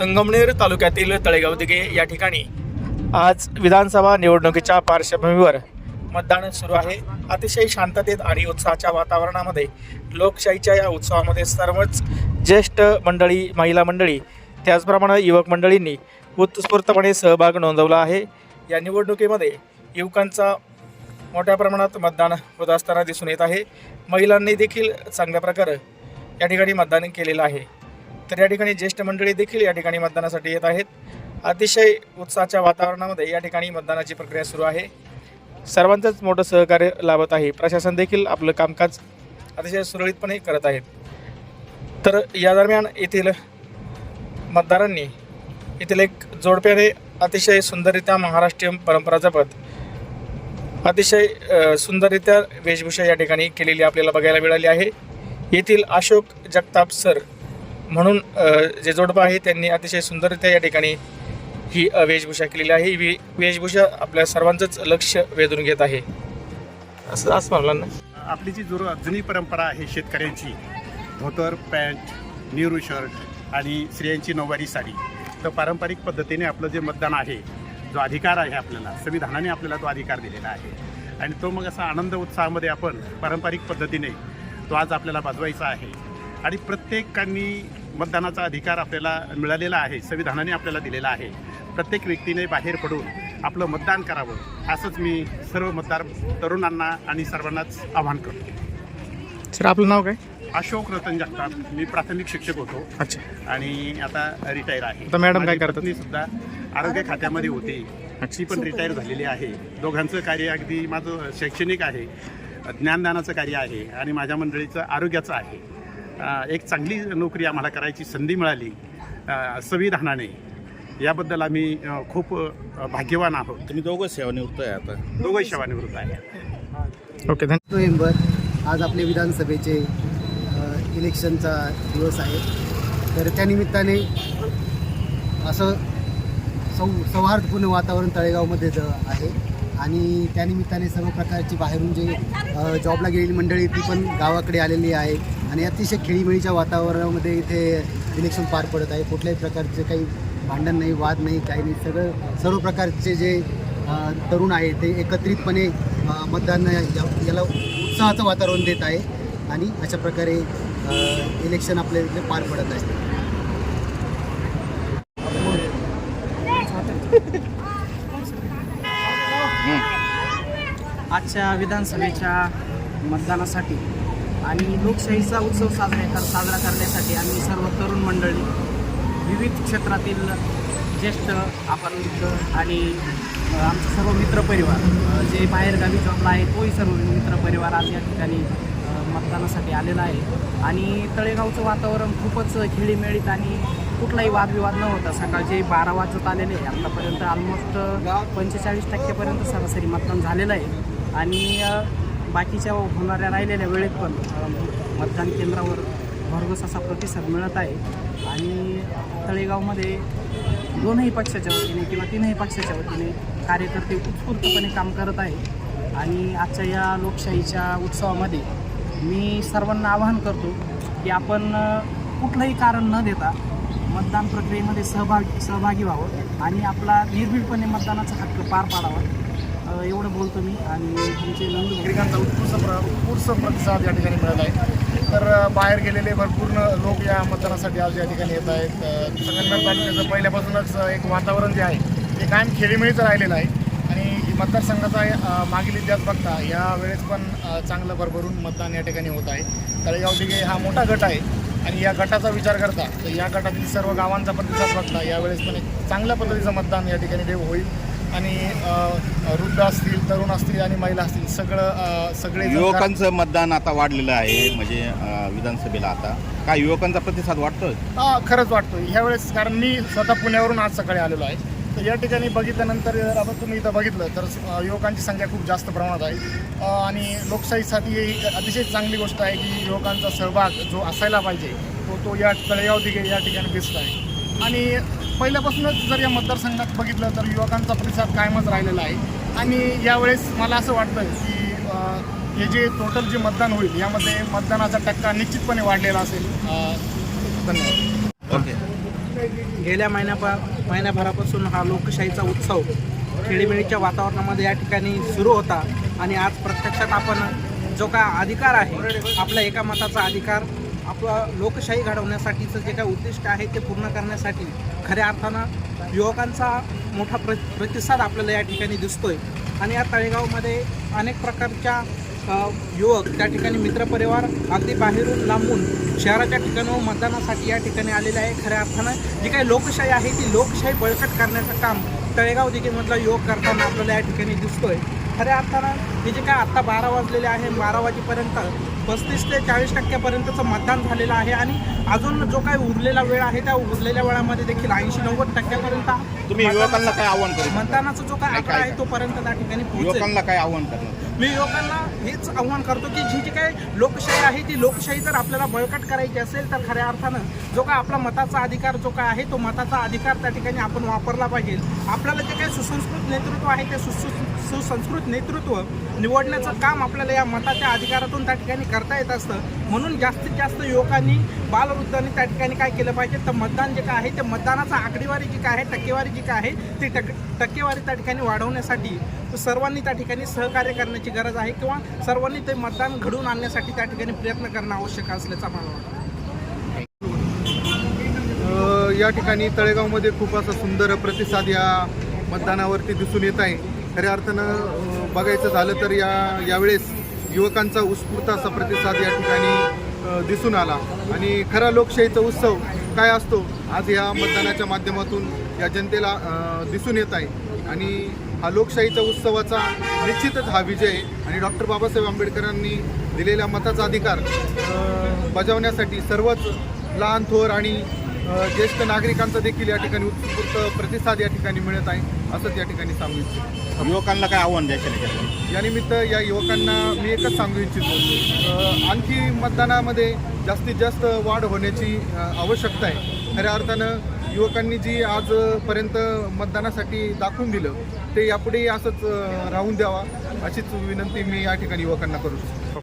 संगमनेर तालुक्यातील तळेगाव दिघे या ठिकाणी आज विधानसभा निवडणुकीच्या पार्श्वभूमीवर मतदान सुरू आहे. अतिशय शांततेत आणि उत्साहाच्या वातावरणामध्ये लोकशाहीच्या या उत्सवामध्ये सर्वच ज्येष्ठ मंडळी महिला मंडळी त्याचप्रमाणे युवक मंडळींनी उत्स्फूर्तपणे सहभाग नोंदवला आहे. या निवडणुकीमध्ये युवकांचा मोठ्या प्रमाणात मतदान होत असताना दिसून येत आहे. महिलांनी देखील चांगल्या प्रकारे या ठिकाणी मतदान केलेलं आहे. तर या ठिकाणी ज्येष्ठ मंडळी देखील या ठिकाणी मतदानासाठी येत आहेत. अतिशय उत्साहाच्या वातावरणामध्ये या ठिकाणी मतदानाची प्रक्रिया सुरू आहे. सर्वांचंच मोठं सहकार्य लाभत आहे. प्रशासन देखील आपलं कामकाज अतिशय सुरळीतपणे करत आहेत. तर या दरम्यान येथील मतदारांनी येथील एक जोडप्याने अतिशय सुंदररित्या महाराष्ट्रीयन परंपरा जपत अतिशय सुंदररित्या वेशभूषा या ठिकाणी केलेली आपल्याला बघायला मिळाली आहे. येथील अशोक जगताप सर म्हणून जे जोडपं आहे त्यांनी अतिशय सुंदररित्या या ठिकाणी ही वेशभूषा केलेली आहे. ही वे- वेशभूषा आपल्या सर्वांचंच लक्ष वेधून घेत आहे. असं असं म्हणलं ना? आपली जी जुर जुनी परंपरा आहे शेतकऱ्यांची धोतर पॅन्ट नेहरू शर्ट आणि स्त्रियांची नऊवारी साडी तर पारंपरिक पद्धतीने आपलं जे मतदान आहे जो अधिकार आहे आपल्याला संविधानाने आपल्याला तो अधिकार दिलेला आहे. आणि तो मग असा आनंद उत्साहामध्ये आपण पारंपरिक पद्धतीने तो आज आपल्याला बाजवायचा आहे. आणि प्रत्येकाने मतदानाचा अधिकार आपल्याला मिळालेला आहे संविधानाने आपल्याला दिलेला आहे. प्रत्येक व्यक्तीने बाहेर पडून आपलं मतदान करावं असंच मी सर्व मतदार तरुणांना आणि सर्वांनाच आवाहन करतो. सर आपलं नाव काय? अशोक रतन जगताप. मी प्राथमिक शिक्षक होतो. अच्छा. आणि आता रिटायर आहे. आता मॅडम काय करतात? पत्नी सुद्धा आरोग्य खात्यामध्ये होती. ती पण रिटायर झालेली आहे. दोघांचं कार्य अगदी माझं शैक्षणिक आहे. ज्ञानदानाचं कार्य आहे आणि माझ्या मंडळीचं आरोग्याचं आहे. एक चांगली नोकरी आम्हाला करायची संधी मिळाली. संविधानाने. याबद्दल आम्ही खूप भाग्यवान आहोत. तुम्ही दोघं सेवानिवृत्त आहे आता. दोघंही सेवानिवृत्त आहे. ओके धन्यवाद नोव्हेंबर. आज आपले विधानसभेचे इलेक्शनचा दिवस आहे. तर त्यानिमित्ताने असं सौ सौहार्दपूर्ण वातावरण तळेगावमध्ये आहे. आणि त्यानिमित्ताने सर्व प्रकारची बाहेरून जे जॉबला गेलेली मंडळी ती पण गावाकडे आलेली आहे. आणि अतिशय खेळीमेळीच्या वातावरणामध्ये इथे इलेक्शन पार पडत आहे. कुठल्याही प्रकारचे काही भांडण नाही वाद नाही काही नाही. सगळं सर्व प्रकारचे जे तरुण आहे ते एकत्रितपणे मतदान या- याला उत्साहाचं वातावरण देत आहे. आणि अशा प्रकारे इलेक्शन आपल्या इथे पार पडत आहे. आजच्या विधानसभेच्या मतदानासाठी आणि लोकशाहीचा उत्सव साजरा कर साजरा करण्यासाठी आम्ही सर्व तरुण मंडळी विविध क्षेत्रातील ज्येष्ठ आपण आणि अ, आमचे सर्व मित्रपरिवार जे बाहेरगावी जॉबला आहे तोही सर्व मित्रपरिवार आज या ठिकाणी मतदानासाठी आलेला आहे. आणि तळेगावचं वातावरण खूपच खेळीमेळीत आणि कुठलाही वादविवाद न होता सकाळचे बारा वाजत आलेले आहे. आत्तापर्यंत ऑलमोस्ट पंचेचाळीस टक्केपर्यंत सरासरी मतदान झालेलं आहे. आणि बाकीच्या होणाऱ्या राहिलेल्या वेळेत पण मतदान केंद्रावर भरघोस असा प्रतिसाद मिळत आहे. आणि तळेगावमध्ये दोनही पक्षाच्या वतीने किंवा तीनही पक्षाच्या वतीने कार्यकर्ते उत्स्फूर्तपणे काम करत आहे आणि आजच्या या लोकशाहीच्या उत्सवामध्ये मी सर्वांना आवाहन करतो की आपण कुठलंही कारण न देता मतदान प्रक्रियेमध्ये सहभाग सहभागी व्हावं आणि आपला निर्भीडपणे मतदानाचा हक्क पार पाडावा. एवढं बोलतो मी आणि तुमचे नागरिकांचा उत्कृष्ट प्र उत्कृष्ट प्रतिसाद या ठिकाणी मिळत आहे. तर बाहेर गेलेले भरपूर लोक या मतदानासाठी आज या ठिकाणी येत आहेत. अ, संगमनेर तालुक्याचं पहिल्यापासूनच एक वातावरण जे आहे ते कायम खेळीमेळीचं राहिलेलं आहे. आणि मतदारसंघाचा मागील इतिहास बघता या वेळेस पण चांगलं भरभरून मतदान या ठिकाणी होत आहे. तळेगाव दिघे हा मोठा गट आहे आणि या गटाचा विचार करता तर या गटातील सर्व गावांचा प्रतिसाद बघता यावेळेस पण एक चांगल्या पद्धतीचं मतदान या ठिकाणी देव होईल. आणि वृद्ध असतील तरुण असतील आणि महिला असतील सगळं सगळे युवकांचं मतदान आता वाढलेलं आहे म्हणजे विधानसभेला आता. काय युवकांचा प्रतिसाद वाटतोय हा खरंच वाटतो ह्यावेळेस कारण मी स्वतः पुण्यावरून आज सकाळी आलेलो आहे. तर या ठिकाणी बघितल्यानंतर जर आपण तुम्ही इथं बघितलं तर युवकांची संख्या खूप जास्त प्रमाणात आहे. आणि लोकशाहीसाठी ही अतिशय चांगली गोष्ट आहे की युवकांचा सहभाग जो असायला पाहिजे तो तो या तळेगाव दिघे या ठिकाणी दिसत आहे. आणि पहिल्यापासूनच जर या मतदारसंघात बघितलं तर युवकांचा प्रतिसाद कायमच राहिलेला आहे. आणि यावेळेस मला असं वाटतं की अ, हे जे टोटल जे मतदान होईल यामध्ये मतदानाचा टक्का निश्चितपणे वाढलेला असेल. धन्यवाद. ओके. गेल्या महिन्यापा महिन्याभरापासून हा लोकशाहीचा उत्सव खेळीमेळीच्या वातावरणामध्ये या ठिकाणी सुरू होता. आणि आज प्रत्यक्षात आपण जो काय अधिकार आहे आपला एका मताचा अधिकार आपला लोकशाही घडवण्यासाठीचं जे काही उद्दिष्ट आहे ते पूर्ण करण्यासाठी खऱ्या अर्थानं युवकांचा मोठा प्र प्रतिसाद आपल्याला या ठिकाणी दिसतोय. आणि या तळेगावमध्ये अनेक प्रकारच्या युवक त्या ठिकाणी मित्रपरिवार अगदी बाहेरून लांबून शहराच्या ठिकाणाहून मतदानासाठी या ठिकाणी आलेले आहे. खऱ्या अर्थानं जी काही लोकशाही आहे ती लोकशाही बळकट करण्याचं काम तळेगाव दिघेमधला युवक करताना आपल्याला या ठिकाणी दिसतोय. खऱ्या अर्थानं हे जे काय आत्ता बारा वाजलेले आहे बारा वाजेपर्यंत पस्तीस ते चाळीस टक्क्यापर्यंतचं मतदान झालेलं आहे आणि अजून जो काही उरलेला वेळ आहे त्या उरलेल्या वेळामध्ये देखील ऐंशी नव्वद टक्क्यापर्यंत तुम्ही युवकांना काय आव्हान करू मतदानाचा जो काय काय- आकडा आहे तोपर्यंत त्या ठिकाणी पोहोचेल. युवकांना काय आव्हान करणार? मी लोकांना हेच आव्हान करतो की जी जी काही लोकशाही आहे ती लोकशाही जर आपल्याला बळकट करायची असेल तर खऱ्या अर्थानं जो काय आपला मताचा अधिकार जो काय आहे तो मताचा अधिकार त्या ठिकाणी आपण वापरला पाहिजे. आपल्याला जे काही सुसंस्कृत नेतृत्व आहे ते सुसु सुसंस्कृत नेतृत्व निवडण्याचं काम आपल्याला या मताच्या अधिकारातून त्या ठिकाणी करता येत असतं. म्हणून जास्तीत जास्त युवकांनी बालवृद्धांनी त्या ठिकाणी काय केलं पाहिजे? तर मतदान जे काय आहे ते मतदानाचा आकडेवारी जी काय आहे टक्केवारी जी काय आहे ती टक टक्केवारी त्या ठिकाणी वाढवण्यासाठी सर्वांनी त्या ठिकाणी सहकार्य करण्याची गरज आहे किंवा सर्वांनी ते मतदान घडवून आणण्यासाठी त्या ठिकाणी प्रयत्न करणं आवश्यक असल्याचा मला वाटतं. या ठिकाणी तळेगावमध्ये खूप असा सुंदर प्रतिसाद या मतदानावरती दिसून येत आहे. खऱ्या अर्थानं बघायचं झालं तर या यावेळेस युवकांचा उत्स्फूर्त असा प्रतिसाद या ठिकाणी दिसून आला. आणि खरा लोकशाहीचा उत्सव काय असतो आज या मतदानाच्या माध्यमातून या जनतेला दिसून येत आहे. आणि हा लोकशाहीचा उत्सवाचा निश्चितच हा विजय आणि डॉक्टर बाबासाहेब आंबेडकरांनी दिलेल्या मताचा अधिकार बजावण्यासाठी सर्वच लहान थोर आणि ज्येष्ठ नागरिकांचा देखील या ठिकाणी उत्स्फूर्त प्रतिसाद या ठिकाणी मिळत आहे. असंच या ठिकाणी सांगू इच्छितो. युवकांना काय आव्हान द्यायचं याच्यात यानिमित्त या युवकांना मी एकच सांगू इच्छितो. आणखी मतदानामध्ये जास्तीत जास्त वाढ होण्याची आवश्यकता आहे. खऱ्या अर्थानं युवकांनी जी आजपर्यंत मतदानासाठी दाखवून दिलं ते यापुढेही असंच राहून द्यावा अशीच विनंती मी या ठिकाणी युवकांना करू शकतो.